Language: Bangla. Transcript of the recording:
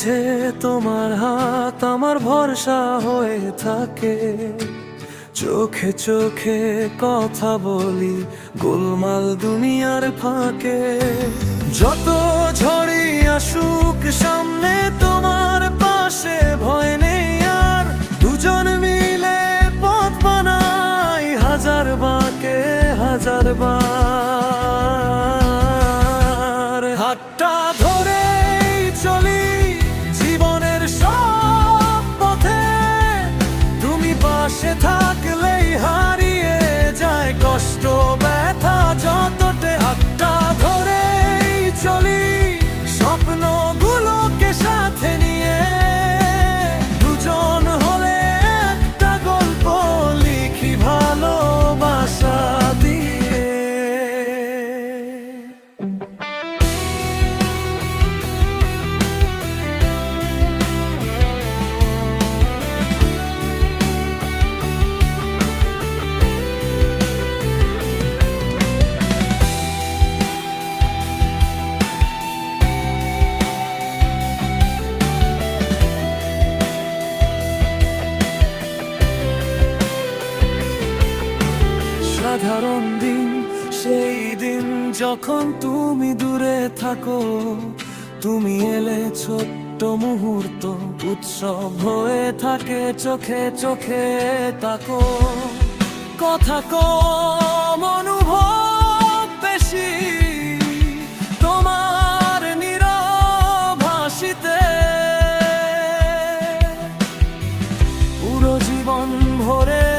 মাঝে তোমার হাত আমার ভরসা হয়ে থাকে। চোখে চোখে কথা বলি, গোলমাল দুনিয়ার ফাঁকে। যত ঝড়ি আসুক সামনে তোমার পাশে, ভয় নেই আর দুজন মিলে পথ বানাই হাজার বাঁকে, হাজার বার পাশে থাকলেই হারিয়ে সাধারণ দিন, সেই দিন যখন তুমি দূরে থাকো, তুমি এলে ছোট্ট মুহূর্ত, উৎসব হয়ে থাকে, চোখে চোখে তাকো। কথা কম, অনুভব বেশি, তোমার নীরব হাসিতে। পুরো জীবন ভরে